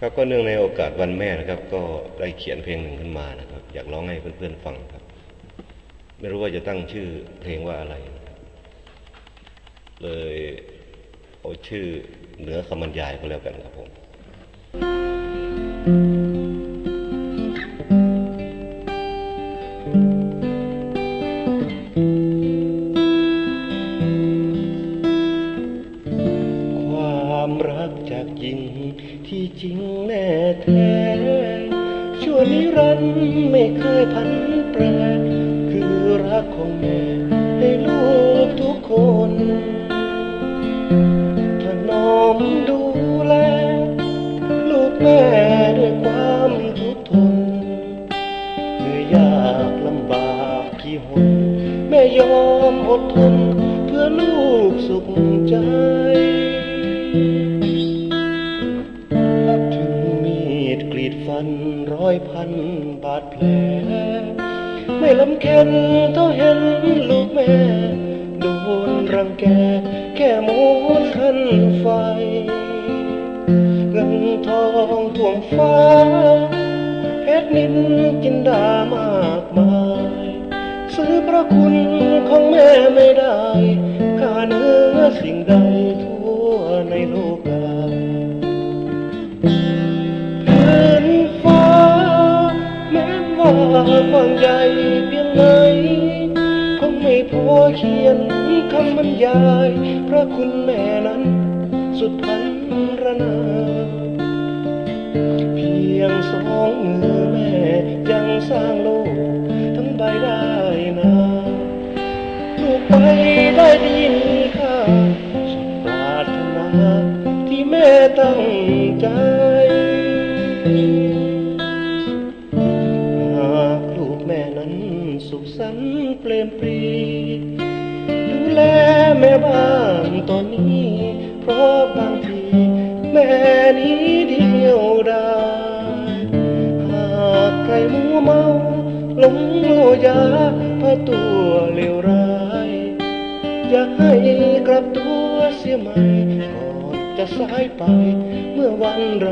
ครับก็เนื่องในโอกาสวันแม่นะครับ ก็ได้เขียนเพลงหนึ่งขึ้นมานะครับ อยากร้องให้เพื่อนๆฟังครับ ไม่รู้ว่าจะตั้งชื่อเพลงว่าอะไร เลยเอาชื่อเหนือคำบรรยายก็แล้วกันครับผมคว งที่จริงแน่แท้ชั่วนิรันดร์ไม่เคยพันแปร คือรักของแม่ให้ลูกทุกคนถนอมดูแล ลูกแม่ด้วยความทุกข์ทนเหนื่อยยากลำบากกี่หนแม่ยอมอดทน เพื่อลูกสุขใจถึ พันร้อยพันบาดแผล ไม่ลำเค็นเท่าเห็นลูกแม่โดนรังแกแค่มูทันไฟ เงินทองท่วมฟ้า เพชรนินจินดามากมาย ซื้อพระคุณของแม่ไม่ได้ ค่าเนื้อสิ่งใดทั่วในโลกาพื้ เขียนคำบรรยาย พระคุณแม่นั้น สุดพันรนาเพียงสองมือแม่ยังสร้างโลก ทั้งใบได้นาลูกไปได้ดีมีค่าสุดปรารถนาที่แม่ตั้งใจ เปลมปรีดูแลแม่บ้านตอนนี้ เพราะบางทีแม่นี้เดียวดายหากใครมัวเมาหลงโลยาพาตัวเลวร้าย อยากให้กลับตัวเสียใหม่ก่อนจะสายไปเมื่อวันไร